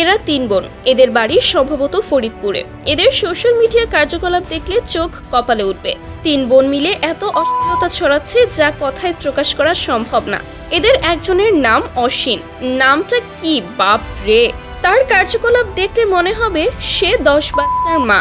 এরা তিন বোন। এদের বাড়ি সম্ভবত ফরিদপুরে। এদের সোশ্যাল মিডিয়া কার্যকলাপ দেখলে চোখ কপালে উঠবে। তিন বোন মিলে এত অশ্লীলতা ছড়াচ্ছে যা কথায় প্রকাশ করা সম্ভব না। এদের একজনের নাম অসীন। নামটা কি বাপ রে তার কার্যকলাপ দেখলে মনে হবে সে দশ বাচ্চার মা।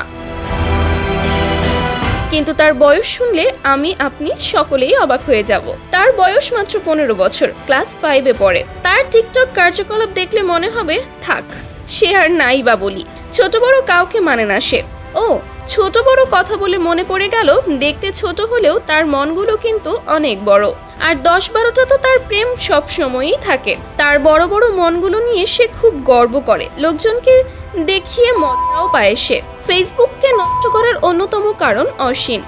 কিন্তু তার বয়স শুনলে আমি, আপনি সকলেই অবাক হয়ে যাব। তার বয়স মাত্র পনেরো বছর, ক্লাস ফাইভে পড়ে। তার টিকটক কার্যকলাপ দেখলে মনে হবে, থাক, সে আর নাই বা বলি। ছোট বড় কাউকে মানে না সে। ও, ছোট বড় কথা বলে মনে পড়ে গেল, দেখতে ছোট হলেও তার মনগুলো কিন্তু অনেক বড়। আর দশ বারোটা তো তার প্রেম সব সময়ই থাকে। তার বড় বড় মনগুলো নিয়ে সে খুব গর্ব করে। লোকজনকে দেখিয়ে মজাও পায় সে। ফেসবুককে নষ্ট করার অন্যতম কারণ অসীন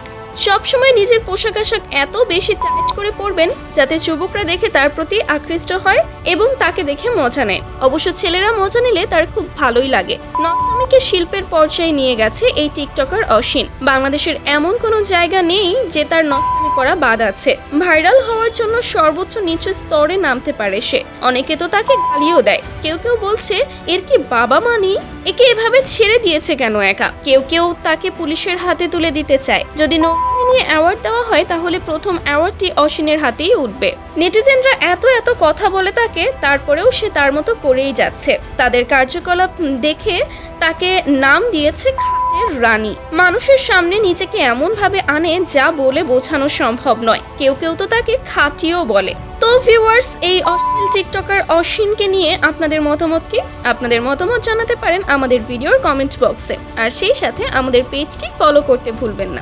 সবসময় নিজের পোশাক আশাক এত বেশি টাইট করে পরবেন যাতে যুবকরা দেখে তার প্রতি আকৃষ্ট হয় এবং তাকে দেখে মজা নেয়। অবশ্য ছেলেরা মজা নিলে তার খুব ভালোই লাগে। নর্থমিকে শিল্পের পর্যায়ে নিয়ে গেছে এই টিকটকার অসীন। বাংলাদেশের এমন কোনো জায়গা নেই যে তার নষ্টমি করা বাদ আছে। ভাইরাল হওয়ার জন্য সর্বোচ্চ নিচু স্তরে নামতে পারে সে। অনেকে তো তাকে গালিও দেয়। কেউ কেউ বলছে, এর কি বাবা মা নেই? একে এভাবে ছেড়ে দিয়েছে কেন একা? কেউ কেউ তাকে পুলিশের হাতে তুলে দিতে চায়। যদি নিয়ে অ্যাওয়ার্ড দেওয়া হয়, তাহলে প্রথম অ্যাওয়ার্ডটি অশ্বিনের হাতেই উঠবে। নেটিজেনরা এত এত কথা বলে তাকে, তারপরেও সে তার মতো করেই যাচ্ছে। তাদের কার্যকলাপ দেখে তাকে নাম দিয়েছে রানী। মানুষের সামনে নিজেকে এমন ভাবে আনে যা বলে বোঝানো সম্ভব নয়। কেউ কেউ তো তাকে খাটিও বলে। তো ভিউয়ার্স এই অশ্লীল টিকটকার অশ্বিনকে নিয়ে আপনাদের মতামত কি? আপনাদের মতামত জানাতে পারেন আমাদের ভিডিওর কমেন্ট বক্সে আর সেই সাথে আমাদের পেজটি ফলো করতে ভুলবেন না।